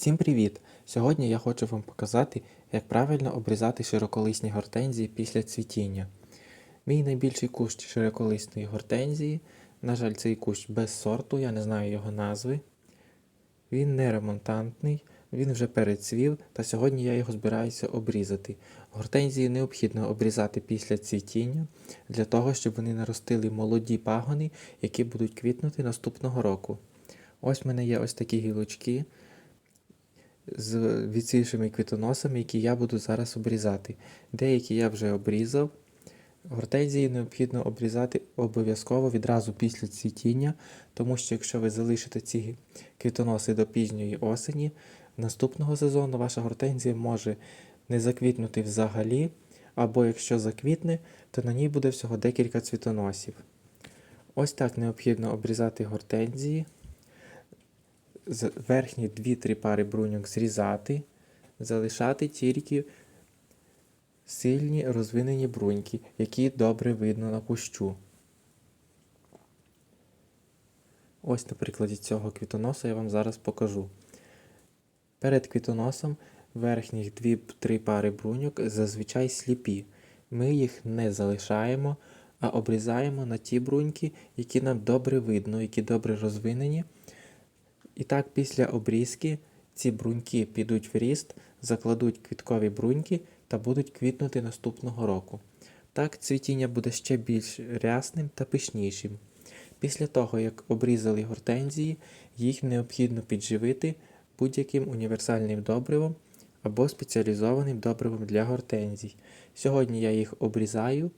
Всім привіт! Сьогодні я хочу вам показати, як правильно обрізати широколисні гортензії після цвітіння. Мій найбільший кущ широколисної гортензії, на жаль, цей кущ без сорту, я не знаю його назви. Він не ремонтантний, він вже перецвів, та сьогодні я його збираюся обрізати. Гортензії необхідно обрізати після цвітіння, для того, щоб вони наростили молоді пагони, які будуть квітнути наступного року. Ось в мене є ось такі гілочки з відсвівшими квітоносами, які я буду зараз обрізати. Деякі я вже обрізав. Гортензії необхідно обрізати обов'язково відразу після цвітіння, тому що якщо ви залишите ці квітоноси до пізньої осені, наступного сезону ваша гортензія може не заквітнути взагалі, або якщо заквітне, то на ній буде всього декілька цвітоносів. Ось так необхідно обрізати гортензії верхні 2-3 пари бруньок зрізати, залишати тільки сильні розвинені бруньки, які добре видно на кущу. Ось на прикладі цього квітоноса я вам зараз покажу. Перед квітоносом верхніх 2-3 пари бруньок зазвичай сліпі. Ми їх не залишаємо, а обрізаємо на ті бруньки, які нам добре видно, які добре розвинені. І так, після обрізки ці бруньки підуть в ріст, закладуть квіткові бруньки та будуть квітнути наступного року. Так цвітіння буде ще більш рясним та пишнішим. Після того, як обрізали гортензії, їх необхідно підживити будь-яким універсальним добривом або спеціалізованим добривом для гортензій. Сьогодні я їх обрізаю,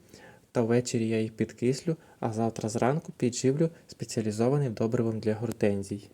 та ввечері я їх підкислю, а завтра зранку підживлю спеціалізованим добривом для гортензій.